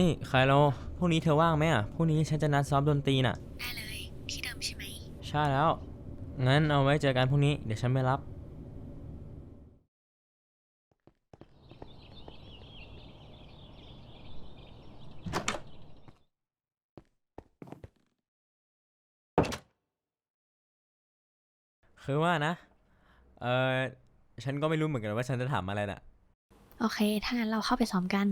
นี่ไคโลพรุ่งนี้เธอว่างไหมอะพรุ่งนี้ฉันจะนัดซ้อมดนตรีน่ะ ได้เลย ที่เดิมใช่ไหม ใช่แล้ว งั้นเอาไว้เจอกันพรุ่งนี้ เดี๋ยวฉันไปรับ คือว่านะ เออฉันก็ไม่รู้เหมือนกันว่าฉันจะถามอะไรน่ะ โอเค ถ้างั้นเราเข้าไปซ้อมกัน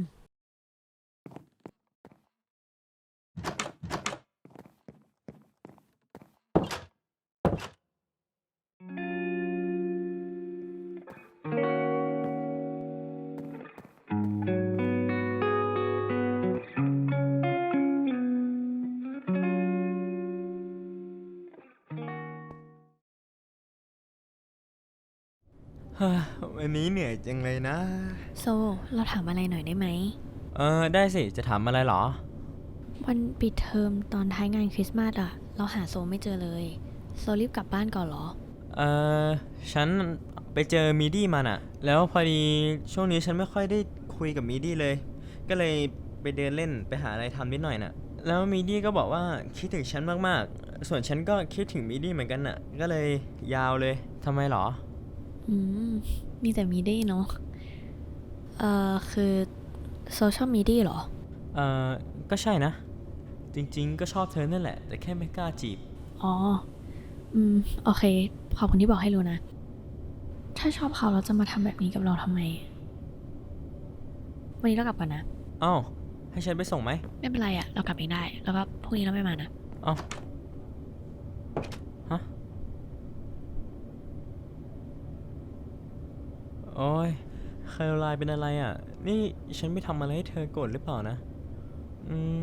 ฮ้ยวันนี้เหนื่อยจังเลยนะ โซ เราถามอะไรหน่อยได้ไหม เออ ได้สิ จะถามอะไรเหรอ วันปิดเทอมตอนท้ายงานคริสต์มาสอะเราหาโซไม่เจอเลย โซรีบกลับบ้านก่อนเหรอ เออฉันไปเจอมีดี้มาน่ะแล้วพอดีช่วงนี้ฉันไม่ค่อยได้คุยกับมีดี้เลย ก็เลยไปเดินเล่นไปหาอะไรทำนิดหน่อยน่ะ แล้วมีดี้ก็บอกว่าคิดถึงฉันมากๆ ส่วนฉันก็คิดถึงมีดี้เหมือนกันน่ะ ก็เลยยาวเลยทำไมเหรอ อืม มีแต่มีดี้เนาะ เอ่อ คือโซเชียลมีดี้เหรอ เออก็ใช่นะ จริงๆ ก็ชอบเธอนั่นแหละ แต่แค่ไม่กล้าจีบ อ๋อ อืม โอเค ขอบคุณที่บอกให้รู้นะ ถ้าชอบเขาเราจะมาทำแบบนี้กับเราทำไม วันนี้เรากลับก่อนนะ เอ้า ให้ฉันไปส่งไหม ไม่เป็นไรอะเรากลับเองได้ แล้วก็พรุ่งนี้เราไม่มานะ เอ้า ฮะ โอ้ยแคโรไลน์เป็นอะไรอะ นี่ฉันไม่ทำอะไรให้เธอโกรธหรือเปล่านะ อืม